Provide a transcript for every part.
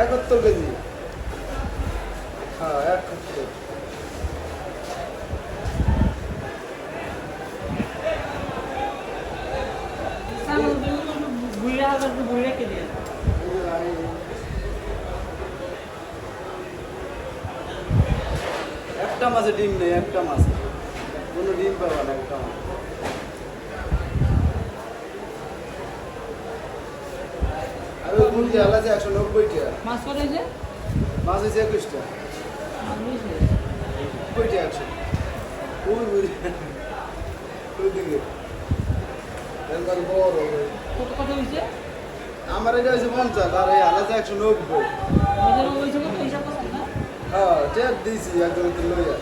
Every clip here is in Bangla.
একাত্তর কেজি হ্যাঁ একাত্তর একটা মাছে ডিম নেই একটা মাছে কোনো ডিম পাবা না একটা আর ওই মুরগি আলা আছে একশো নব্বই টাকা মাছ করে যে মাছ হয়েছে? একুশ। টাকা নব্বই একশো ওই মুরগি ওইদিকে একবার বড় ওই। কত কত হয়েছে? আমার এটা হয়েছে পঞ্চাশ আর এই আলাদা একশো নব্বই। ওই হ্যাঁ ট্যাপ দিয়েছি তো লইয়া।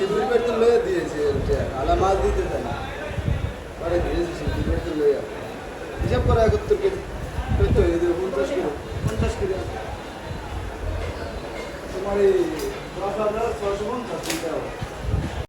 সিঁদুর করতে লয়ে দিয়েছে আলা মাছ দিতে চাই পরে দিয়েছে সিঁদুর করতে লয়ে হিসাব করা একত্তর কেজি কত হয়ে দেবে পঞ্চাশ কিলো পঞ্চাশ কিলো। তোমার এই দশ হাজার ছশো পঞ্চাশ